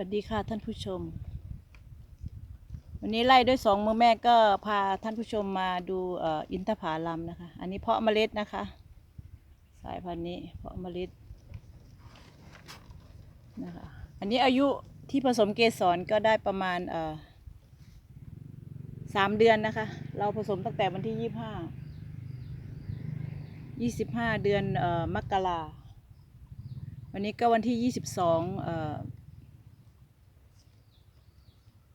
วัสดีค่ะท่านผู้ชม วันนี้ไล่ด้วยสองมือแม่ก็พาท่านผู้ชมมาดูอ,อินทผลัมนะคะ อันนี้เพาะเมล็ดนะคะ สายพันธุ์นี้เพาะเมล็ดนะคะอันนี้อายุที่ผสมเกสรก็ได้ประมาณสามเดือนนะคะ เราผสมตั้งแต่วันที่ยี่ห้ายี่สิบห้าเดือนอมกราวันนี้ก็วันที่ยี่สิบสอง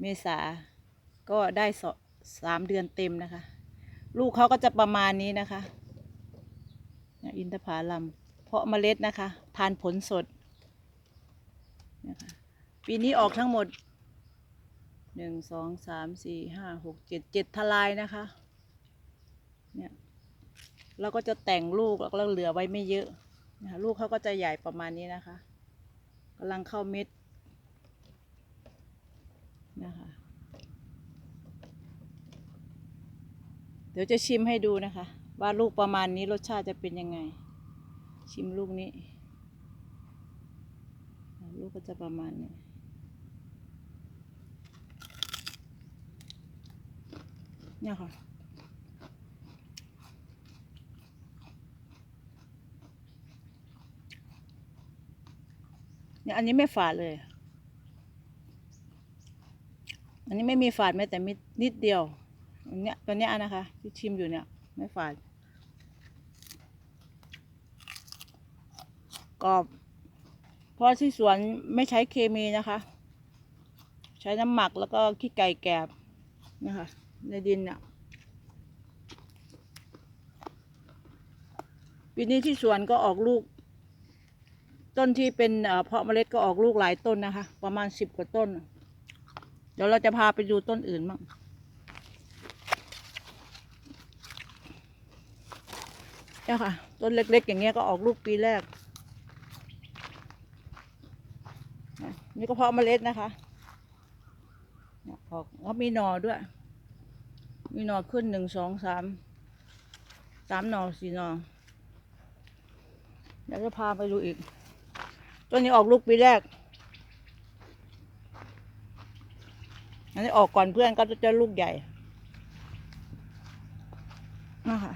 เมษาก็ได้สามเดือนเต็มนะคะ ลูกเขาก็จะประมาณนี้นะคะ อินทผลัม เพาะเมล็ดนะคะ ทานผลสดนะคะปีนี้ออกทั้งหมดหนึ่งสองสามสี่ห้าหกเจ็ดเจ็ดทลายนะคะ เนี่ยเราก็จะแต่งลูกแล้วก็เหลือไว้ไม่เยอะนะคะลูกเขาก็จะใหญ่ประมาณนี้นะคะกำลังเข้าเม็ด นะคะเดี๋ยวจะชิมให้ดูนะคะ ว่าลูกประมาณนี้รสชาติจะเป็นยังไง ชิมลูกนี้ ลูกก็จะประมาณนี้เนี่ยค่ะเนี่ยอันนี้ไม่ฝาดเลย อันนี้ไม่มีฝาดแม้แต่นิดเดียวอันเนี้ยตัวเนี้ยนะคะ ที่ชิมอยู่เนี่ยไม่ฝาดกรอบ เพราะที่สวนไม่ใช้เคมีนะคะ ใช้น้ำหมักแล้วก็ขี้ไก่แกบนะคะ ในดินเนี่ยปีนี้ที่สวนก็ออกลูก ต้นที่เป็นเพาะเมล็ดก็ออกลูกหลายต้นนะคะ ประมาณสิบกว่าต้น เดี๋ยวเราจะพาไปดูต้นอื่นบ้างเนี่ยค่ะ ต้นเล็ก ๆ อย่างเงี้ยก็ออกลูกปีแรก นี่ก็เพาะเมล็ดนะคะออกแล้วมีหน่อด้วย มีหน่อขึ้นหนึ่งสองสามสามหน่อสี่หน่อเดี๋ยวจะพาไปดูอีก ต้นนี้ออกลูกปีแรก อันนี้ออกก่อนเพื่อนก็จะลูกใหญ่นะคะ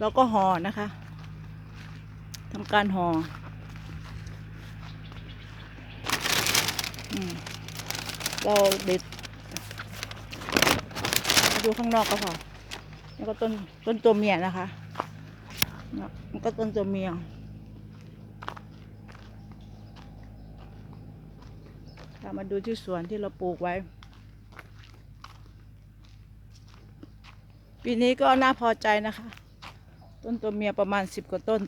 แล้วก็ห่อนะคะทำการห่อเราเด็ดมาดูข้างนอกก็พอแล้วก็ต้นต้นตัวเมียนะคะนี่มันก็ต้นตัวเมีย พามาดูที่สวนที่เราปลูกไว้ ปีนี้ก็น่าพอใจนะคะ ต้นตัวเมียประมาณสิบกว่าต้น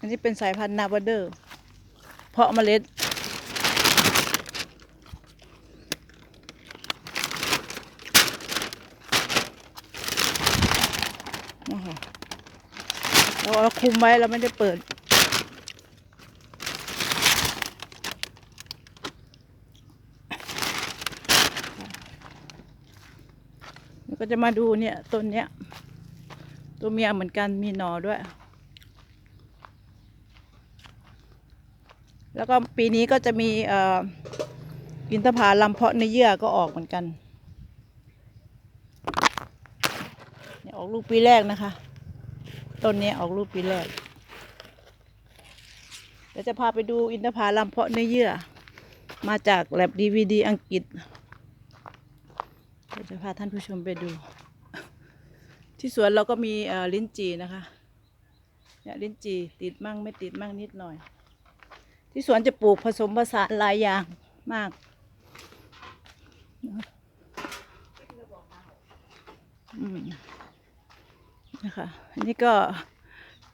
อันนี้เป็นสายพันธุ์นาวเดอร์ เพาะเมล็ด นะคะ เราคุมไว้เราไม่ได้เปิด ก็จะมาดูเนี่ยต้นเนี้ย ตัวเมียเหมือนกันมีหนอด้วย แล้วก็ปีนี้ก็จะมีอินทผลัมเพาะในเยื่อก็ออกเหมือนกันเนี่ยออกลูกปีแรกนะคะ ต้นนี้ออกลูกปีแรกเดี๋ยวจะพาไปดูอินทผลัมเพาะเนื้อเยื่อ มาจากแลบดีวีดีอังกฤษเดี๋ยวจะพาท่านผู้ชมไปดู ที่สวนเราก็มีลิ้นจีนะคะเนี่ยลิ้นจีติดมั่งไม่ติดมั่งนิดหน่อย ที่สวนจะปลูกผสมผสานหลายอย่างมากอืม นะคะอันนี้ก็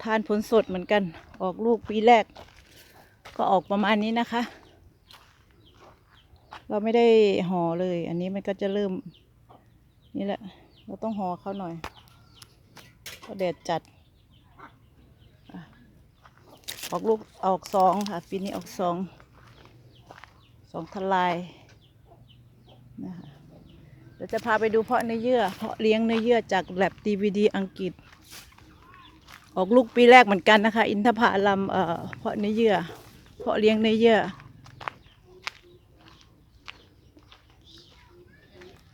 ทานผลสดเหมือนกัน ออกลูกปีแรก ก็ออกประมาณนี้นะคะ เราไม่ได้ห่อเลย อันนี้มันก็จะเริ่ม นี่แหละ เราต้องห่อเขาหน่อยก็แดดจัด ออกลูกออกสองค่ะ ปีนี้ออกสองสองทลาย ดี๋ยวจะพาไปดูเพาะเนื้อเยื่อ เพาะเลี้ยงเนื้อเยื่อจากแลบ DVD อังกฤษ ออกลูกปีแรกเหมือนกันนะคะ อินทผลัมเอ่อเพาะเนื้อเยื่อ เพาะเลี้ยงเนื้อเยื่อ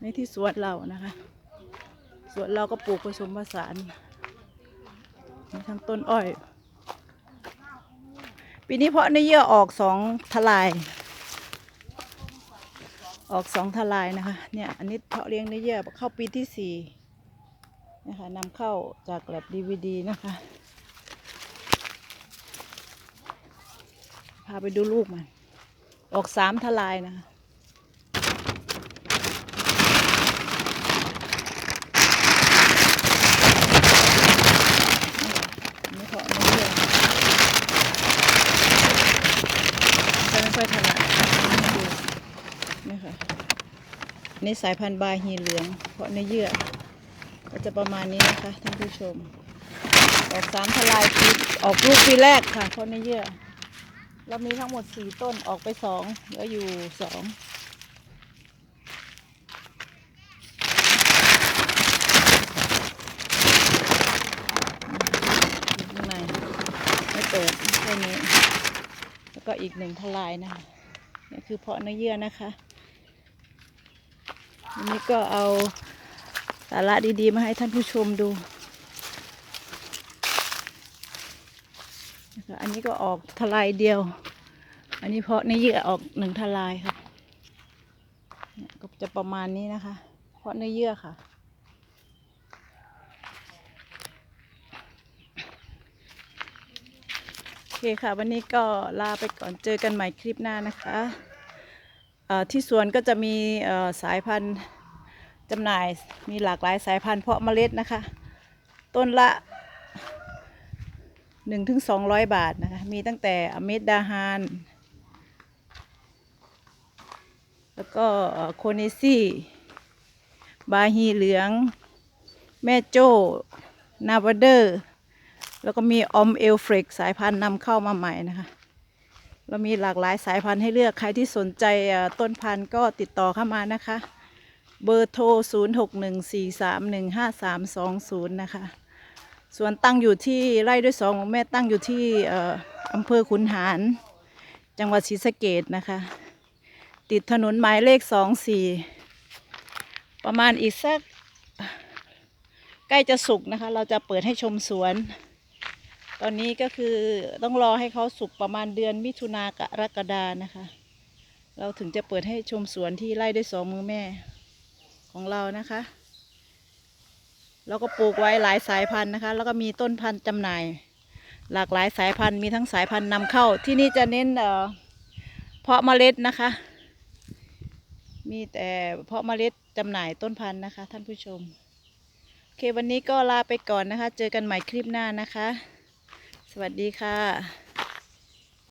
ในที่สวนเรานะคะ สวนเราก็ปลูกผสมผสานมีทั้งต้นอ้อย ปีนี้เพาะเนื้อเยื่อออกสองทลาย ออกสองทลายนะคะ เนี่ยอันนี้เพาะเลี้ยงเนื้อเยื่อเข้าปีที่สี่นะคะนำเข้าจากแลบดีวดีนะคะ พาไปดูลูกมัน ออกสามทลายนะคะนี่เพาะเนื้อเยื่อจะไม่ค่อยถนัดนี่ค่ะ นี่สายพันธุ์บาฮีเหลือง เพาะเนื้อเยื่อ ก็จะประมาณนี้นะคะท่านผู้ชม ออกสามทลายปีออกลูกปีแรกค่ะ เพาะเนื้อเยื่อ เรามีทั้งหมดสี่ต้นออกไปสองเหลืออยู่สองอยู่ข้างในไม่เปิดแค่นี้ แล้วก็อีกหนึ่งทลายนะคะนี่คือเพาะเนื้อเยื่อนะคะ อันนี้ก็เอาสาระดีๆ มาให้ท่านผู้ชมดูอันนี้ก็ออกทลายเดียว อันนี้เพาะเนื้อเยื่อออกหนึ่งทลายค่ะก็จะประมาณนี้นะคะ เพาะเนื้อเยื่อค่ะ โอเคค่ะ วันนี้ก็ลาไปก่อนเจอกันใหม่คลิปหน้านะคะ ที่สวนก็จะมีสายพันธุ์จำหน่ายมีหลากหลายสายพันธุ์เพาะเมล็ดนะคะ ต้นละ1-200ถึง200 บาทนะคะ มีตั้งแต่อเมดดาฮานแล้วก็โคเนซี่บาฮีเหลือง แม่โจ้นาวเดอร์ แล้วก็มีออมเอลเฟรกสายพันธุ์นำเข้ามาใหม่นะคะ เรามีหลากหลายสายพันธุ์ให้เลือกใครที่สนใจต้นพันธุ์ก็ติดต่อเข้ามานะคะ เบอร์โทร 0 6 1 4 3 1 5 3 2 0 นะคะส่วนตั้งอยู่ที่ไร่ด้วยสองของแม่ตั้งอยู่ที่เอ่ออำเภอขุนหาร จังหวัดศรีสะเกดนะคะ ติดถนนหมายเลข24ประมาณอีกสัก ใกล้จะสุกนะคะ เราจะเปิดให้ชมสวน ตอนนี้ก็คือต้องรอให้เขาสุกประมาณเดือนมิถุนากรกฎานะคะ เราถึงจะเปิดให้ชมสวนที่ไร่ด้วยสองมือแม่ของเรานะคะ เราก็ปลูกไว้หลายสายพันธุ์นะคะ แล้วก็มีต้นพันธุ์จำหน่าย หลากหลายสายพันธุ์มีทั้งสายพันธุ์นำเข้าที่นี่จะเน้นเอ่อเพาะเมล็ดนะคะ มีแต่เพาะเมล็ดจำหน่ายต้นพันธุ์นะคะ ท่านผู้ชมโอเควันนี้ก็ลาไปก่อนนะคะ เจอกันใหม่คลิปหน้านะคะ สวัสดีค่ะ